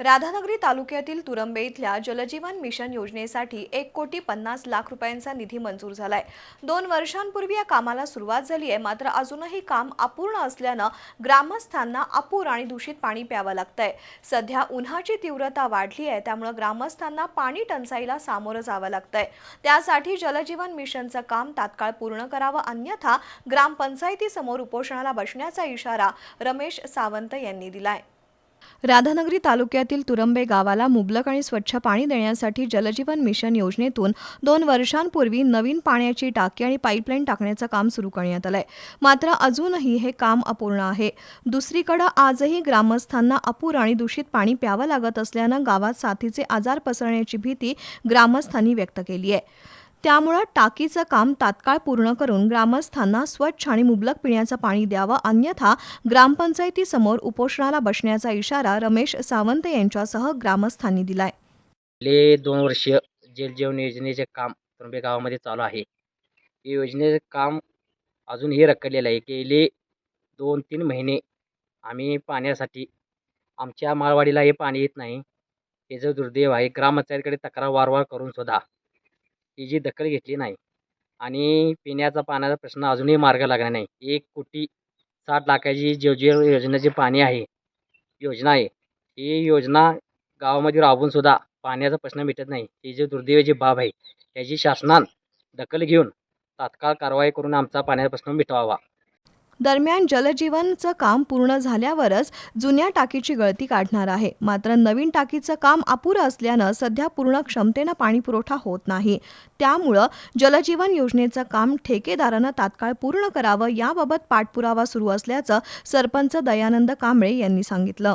राधानगरी तालुक्यातील तुरंबे इथल्या जलजीवन मिशन योजनेसाठी एक कोटी पन्नास लाख रुपयांचा निधी मंजूर झालाय. दोन वर्षांपूर्वी या कामाला सुरुवात झाली आहे मात्र अजूनही काम अपूर्ण असल्यानं ग्रामस्थांना अपूर आणि दूषित पाणी प्यावं लागतंय. सध्या उन्हाची तीव्रता वाढली आहे त्यामुळे ग्रामस्थांना पाणी टंचाईला सामोरं जावं लागतंय. त्यासाठी जलजीवन मिशनचं काम तात्काळ पूर्ण करावं अन्यथा ग्रामपंचायतीसमोर उपोषणाला बसण्याचा इशारा रमेश सावंत यांनी दिलाय. राधानगरी तालुक्यातील तुरंबे गावाला मुबलक आणि स्वच्छ पाणी देण्यासाठी जलजीवन मिशन योजनेतून दोन वर्षांपूर्वी नवीन पाण्याची टाकी आणि पाईपलाईन टाकण्याचं काम सुरू करण्यात आलंय. मात्र अजूनही हे काम अपूर्ण आहे. दुसरीकडे आजही ग्रामस्थांना अपूर आणि दूषित पाणी प्यावं लागत असल्यानं गावात साथीचे आजार पसरण्याची भीती ग्रामस्थांनी व्यक्त केली आहे. त्यामुळं टाकीचं काम तात्काळ पूर्ण करून ग्रामस्थांना स्वच्छ आणि मुबलक पिण्याचं पाणी द्यावं अन्यथा ग्रामपंचायतीसमोर उपोषणाला बसण्याचा इशारा रमेश सावंत यांच्यासह ग्रामस्थांनी दिलाय. गेले दोन वर्ष जलजीवन योजनेचे काम त्र्यंबे गावामध्ये चालू आहे. हे योजनेचे काम अजूनही रखडलेलं आहे गेले दोन तीन महिने आम्ही पाण्यासाठी आमच्या माळवाडीला हे पाणी येत नाही. हे जो दुर्दैव आहे ग्रामपंचायतीकडे तक्रार वारंवार करून सुद्धा ही जी दखल घेतली नाही आणि पिण्याचा पाण्याचा प्रश्न अजूनही मार्ग लागला नाही. एक कोटी साठ लाखाची जे योजनेचे पाणी आहे योजना आहे. ही योजना गावामध्ये राबूनसुद्धा पाण्याचा प्रश्न मिटत नाही. ही जी दुर्दैवाची बाब आहे याची शासनानं दखल घेऊन तात्काळ कारवाई करून आमचा पाण्याचा प्रश्न मिटवावा. दरम्यान जलजीवनचं काम पूर्ण झाल्यावरच जुन्या टाकीची गळती काढणार आहे. मात्र नवीन टाकीचं काम अपुरं असल्यानं सध्या पूर्ण क्षमतेनं पाणीपुरवठा होत नाही. त्यामुळं जलजीवन योजनेचं काम ठेकेदारानं तात्काळ पूर्ण करावं याबाबत पाठपुरावा सुरू असल्याचं सरपंच दयानंद कांबळे यांनी सांगितलं.